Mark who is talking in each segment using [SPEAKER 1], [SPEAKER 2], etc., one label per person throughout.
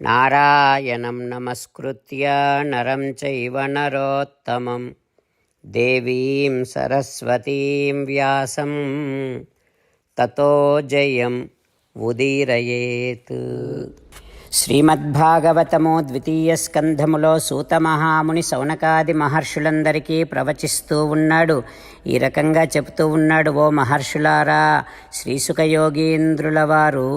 [SPEAKER 1] నారాయణం నమస్కృత్య నరం చైవ నరోత్తమం దేవీం సరస్వతీం వ్యాసం తతో జయం ఉదీరయేత్ శ్రీమద్భాగవతము ద్వితీయ స్కంధములో సూతమహాముని సౌనకాది మహర్షులందరికీ ప్రవచిస్తూ ఉన్నాడు। ఈ రకంగా చెబుతూ ఉన్నాడు ఓ మహర్షులారా శ్రీసుఖయోగీంద్రుల వారు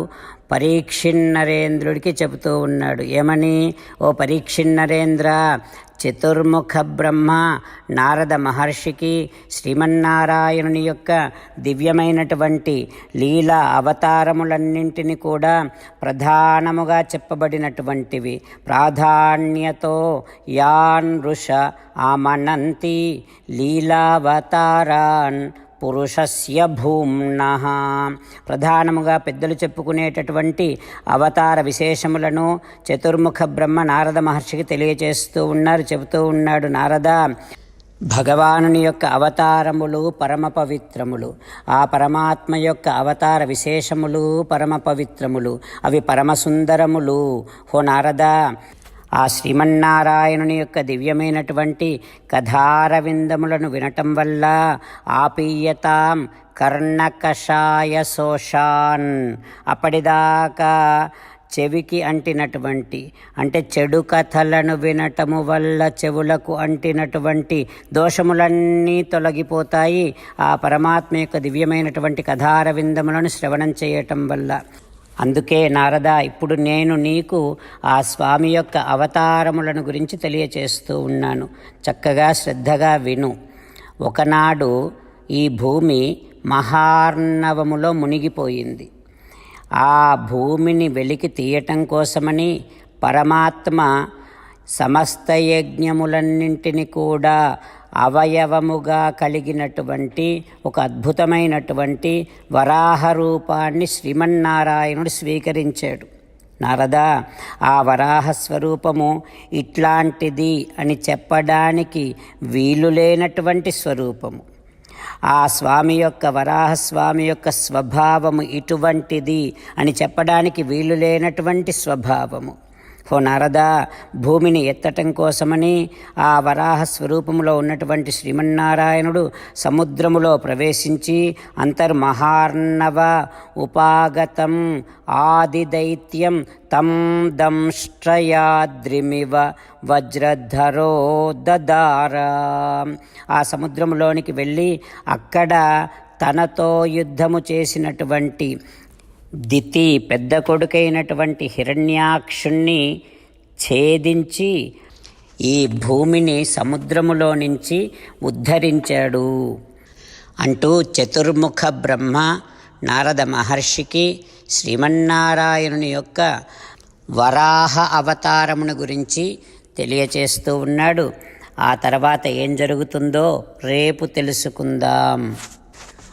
[SPEAKER 1] పరీక్షిన్నరేంద్రుడికి చెబుతూ ఉన్నాడు. ఏమని? ఓ పరీక్షిన్నరేంద్ర చతుర్ముఖ బ్రహ్మ నారద మహర్షికి శ్రీమన్నారాయణుని యొక్క దివ్యమైనటువంటి లీల అవతారములన్నింటినీ కూడా ప్రధానముగా చెప్పబడినటువంటివి. ప్రాధాన్యతో యాన్ ఋష ఆమనంతి లీలావతారాన్ పురుషస్య భూమ్న. ప్రధానముగా పెద్దలు చెప్పుకునేటటువంటి అవతార విశేషములను చతుర్ముఖ బ్రహ్మ నారద మహర్షికి తెలియచేస్తూ ఉన్నారు చెబుతూ ఉన్నాడు. నారద భగవానుని యొక్క అవతారములు పరమ పవిత్రములు. ఆ పరమాత్మ యొక్క అవతార విశేషములు పరమ పవిత్రములు. అవి పరమసుందరములు హో నారద ఆ శ్రీమన్నారాయణుని యొక్క దివ్యమైనటువంటి కథారవిందములను వినటం వల్ల ఆపీయతాం కర్ణకషాయ శోషాన్. అప్పటిదాకా చెవికి అంటినటువంటి అంటే చెడు కథలను వినటము వల్ల చెవులకు అంటినటువంటి దోషములన్నీ తొలగిపోతాయి. ఆ పరమాత్మ యొక్క దివ్యమైనటువంటి కథారవిందములను శ్రవణం చేయటం వల్ల. అందుకే నారద ఇప్పుడు నేను నీకు ఆ స్వామి యొక్క అవతారములను గురించి తెలియచేస్తూ ఉన్నాను. చక్కగా శ్రద్ధగా విను. ఒకనాడు ఈ భూమి మహార్ణవములో మునిగిపోయింది. ఆ భూమిని వెలికి తీయటం కోసమని పరమాత్మ సమస్త యజ్ఞములన్నింటినీ కూడా అవయవముగా కలిగినటువంటి ఒక అద్భుతమైనటువంటి వరాహ రూపాన్ని శ్రీమన్నారాయణుడు స్వీకరించాడు. నారద ఆ వరాహ స్వరూపము ఇట్లాంటిది అని చెప్పడానికి వీలు లేనటువంటి స్వరూపము. ఆ స్వామి యొక్క వరాహస్వామి యొక్క స్వభావము ఇటువంటిది అని చెప్పడానికి వీలు లేనటువంటి స్వభావము. ఓ నారద భూమిని ఎత్తటం కోసమని ఆ వరాహ స్వరూపంలో ఉన్నటువంటి శ్రీమన్నారాయణుడు సముద్రములో ప్రవేశించి అంతర్మహార్ణవ ఉపాగతం ఆదిదైత్యం తం దంష్ట్రయాద్రిమివ వజ్రధరో దదార. ఆ సముద్రంలోనికి వెళ్ళి అక్కడ తనతో యుద్ధము చేసినటువంటి దితి పెద్ద కొడుకైనటువంటి హిరణ్యాక్షుణ్ణి ఛేదించి ఈ భూమిని సముద్రములో నుంచి ఉద్ధరించాడు. అంటూ చతుర్ముఖ బ్రహ్మ నారద మహర్షికి శ్రీమన్నారాయణుని యొక్క వరాహ అవతారమును గురించి తెలియచేస్తూ ఉన్నాడు. ఆ తర్వాత ఏం జరుగుతుందో రేపు తెలుసుకుందాం.